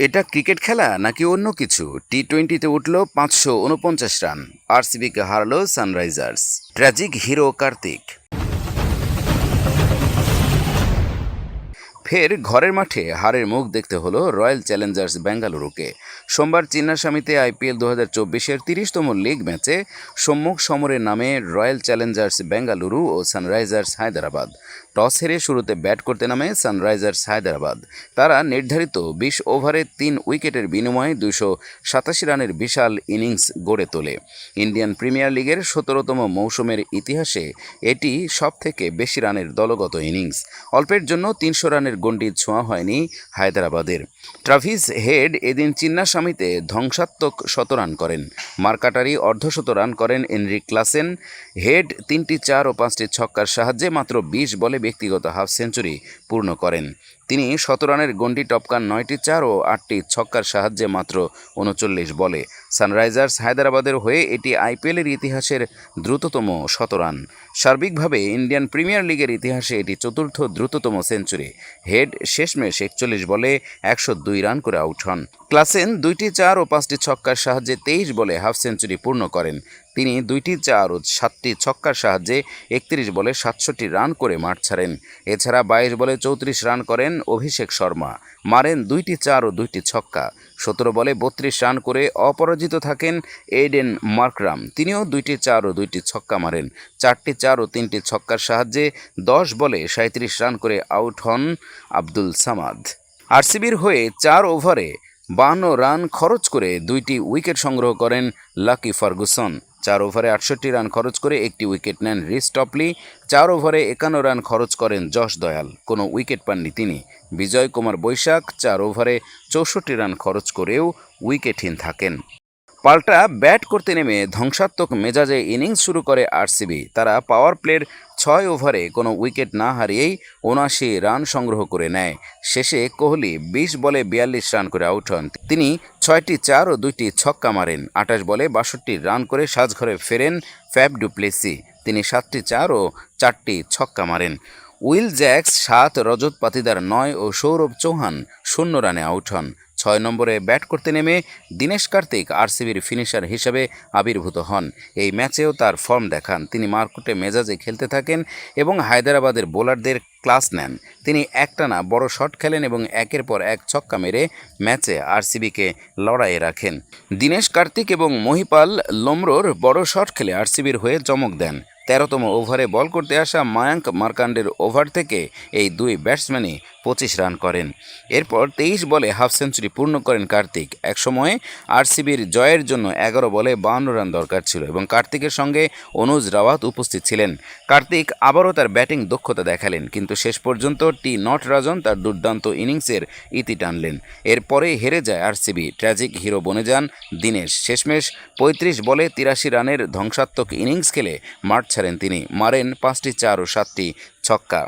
এটা ক্রিকেট খেলা নাকি অন্য কিছু? টি টোয়েন্টিতে উঠল পাঁচশো উনপঞ্চাশ রান। আরসিবিকে হারল সানরাইজার্স। Tragic hero Karthik. ফের ঘরের মাঠে হারের মুখ দেখতে হলো রয়্যাল চ্যালেঞ্জার্স বেঙ্গালুরুকে। সোমবার চিন্নাস্বামীতে আইপিএল দু হাজার চব্বিশের তিরিশতম লিগ ম্যাচে সম্মুখ সমরের নামে রয়্যাল চ্যালেঞ্জার্স বেঙ্গালুরু ও সানরাইজার্স হায়দ্রাবাদ। টস হেরে শুরুতে ব্যাট করতে নামে সানরাইজার্স হায়দ্রাবাদ। তারা নির্ধারিত বিশ ওভারে তিন উইকেটের বিনিময়ে দুশো সাতাশি রানের বিশাল ইনিংস গড়ে তোলে। ইন্ডিয়ান প্রিমিয়ার লিগের সতেরোতম মৌসুমের ইতিহাসে এটি সবথেকে বেশি রানের দলগত ইনিংস। অল্পের জন্য তিনশো রানের গণ্ডি ছোঁয়া হয়নি হায়দ্রাবাদের। ট্রাভিস হেড এদিন চিন্নাস্বামীতে ধ্বংসাত্মক শতরান করেন। মার্কাটারি অর্ধশতরান করেন এনরিক ক্লাসেন। হেড তিনটি চার ও পাঁচটি ছক্কার সাহায্যে মাত্র বিশ বলে ব্যক্তিগত হাফ সেঞ্চুরি পূর্ণ করেন। তিনি শত রানের গণ্ডি টপকান নয়টি চার ও আটটি ছক্কার সাহায্যে মাত্র উনচল্লিশ বলে। সানরাইজার্স হায়দ্রাবাদের হয়ে এটি আইপিএলের ইতিহাসের দ্রুততম শতরান সার্বিকভাবে ইন্ডিয়ান প্রিমিয়ার লিগের ইতিহাসে এটি চতুর্থ দ্রুততম সেঞ্চুরি। হেড শেষমেশ একচল্লিশ বলে একশো দুই রান করে আউট হন। ক্লাসেন দুইটি চার ও পাঁচটি ছক্কার সাহায্যে তেইশ বলে হাফ সেঞ্চুরি পূর্ণ করেন। তিনি দুইটি চার ও সাতটি ছক্কার সাহায্যে একত্রিশ বলে সাতষট্টি রান করে মাঠ ছাড়েন। এছাড়া বাইশ বলে চৌত্রিশ রান করেন অভিষেক শর্মা। মারেন দুইটি চার ও দুইটি ছক্কা। সতেরো বলে বত্রিশ রান করে অপরাজিত থাকেন এইডেন মার্করাম। তিনিও দুইটি চার ও দুইটি ছক্কা মারেন। চারটি চার ও তিনটি ছক্কার সাহায্যে দশ বলে সাঁত্রিশ রান করে আউট হন আব্দুল সামাদ। আরসিবির হয়ে চার ওভারে বান্ন রান খরচ করে দুইটি উইকেট সংগ্রহ করেন লাকি ফার্গুসন। চার ওভারে আটষট্টি রান খরচ করে একটি উইকেট নেন রিস টপলি। চার ওভারে একান্ন রান খরচ করেন যশ দয়াল। কোনো উইকেট পাননি তিনি। বিজয় কুমার বৈশাখ চার ওভারে চৌষট্টি রান খরচ করেও উইকেটহীন থাকেন। পাল্টা ব্যাট করতে নেমে ধ্বংসাত্মক মেজাজে ইনিংস শুরু করে আরসিবি। তারা পাওয়ার প্লের ছয় ওভারে কোনো উইকেট না হারিয়েই উনআশি রান সংগ্রহ করে নেয়। শেষে কোহলি বিশ বলে বিয়াল্লিশ রান করে আউট হন। তিনি ছয়টি চার ও দুইটি ছক্কা মারেন। আঠাশ বলে বাষট্টি রান করে সাজঘরে ফেরেন ফ্যাব ডুপ্লেসি। তিনি সাতটি চার ও চারটি ছক্কা মারেন। উইল জ্যাক্স সাত, রজত পাতিদার নয় ও সৌরভ চৌহান শূন্য রানে আউট হন। ছয় নম্বরে ব্যাট করতে নেমে দীনেশ কার্তিক আরসিবির ফিনিশার হিসেবে আবির্ভূত হন। এই ম্যাচেও তার ফর্ম দেখান। তিনি মার্কুটে মেজাজে খেলতে থাকেন এবং হায়দ্রাবাদের বোলারদের ক্লাস নেন। তিনি একটানা বড় শট খেলেন এবং একের পর এক ছক্কা মেরে ম্যাচে আরসিবিকে লড়াইয়ে রাখেন। দীনেশ কার্তিক এবং মহিপাল লোমরোর বড় শট খেলে আরসিবির হয়ে চমক দেন। তেরোতম ওভারে বল করতে আসা মায়াঙ্ক মার্কান্ডের ওভার থেকে এই দুই ব্যাটসম্যানই পঁচিশ রান করেন। এরপর তেইশ বলে হাফ সেঞ্চুরি পূর্ণ করেন কার্তিক। একসময়ে আরসিবির জয়ের জন্য এগারো বলে বাউন্ন রান দরকার ছিল এবং কার্তিকের সঙ্গে অনুজ রাওয়াত উপস্থিত ছিলেন। কার্তিক আবারও তার ব্যাটিং দক্ষতা দেখালেন, কিন্তু শেষ পর্যন্ত টি নট রাজন তার দুর্দান্ত ইনিংসের ইতি টানলেন। এরপরে হেরে যায় আরসিবি। ট্র্যাজিক হিরো বনে যান দিনেশ। শেষমেশ পঁয়ত্রিশ বলে তিরাশি রানের ধ্বংসাত্মক ইনিংস খেলে মাঠ ছাড়েন তিনি। মারেন পাঁচটি, চার ও সাতটি ছক্কা।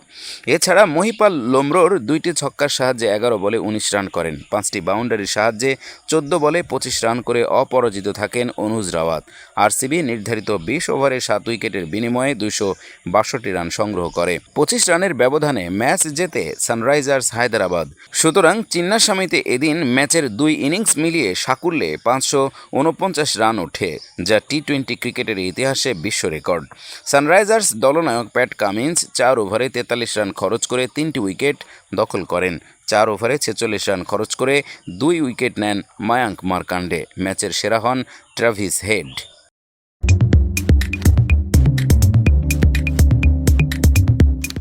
এছাড়া মহিপাল লোমরোর দুইটি ছক্কার সাহায্যে এগারো বলে উনিশ রান করেন। পাঁচটি বাউন্ডারির সাহায্যে চোদ্দ বলে পঁচিশ রান করে অপরাজিত থাকেন অনুজ রাওয়াত। আরসিবি নির্ধারিত বিশ ওভারে সাত উইকেটের বিনিময়ে দুশো বাষট্টি রান সংগ্রহ করে। পঁচিশ রানের ব্যবধানে ম্যাচ জেতে সানরাইজার্স হায়দ্রাবাদ। সুতরাং চিন্নাস্বামীতে এদিন ম্যাচের দুই ইনিংস মিলিয়ে সাকুল্যে পাঁচশো উনপঞ্চাশ রান ওঠে, যা টি টোয়েন্টি ক্রিকেটের ইতিহাসে বিশ্ব রেকর্ড। সানরাইজার্স দলনায়ক প্যাট কামিন্স চার ওভারে তেতাল্লিশ রান খরচ করে তিনটি উইকেট দখল করেন। চার ওভারে ছেচল্লিশ রান খরচ করে দুই উইকেট নেন মায়াঙ্ক মার্কান্ডে ম্যাচের সেরা হন ট্রাভিস হেড।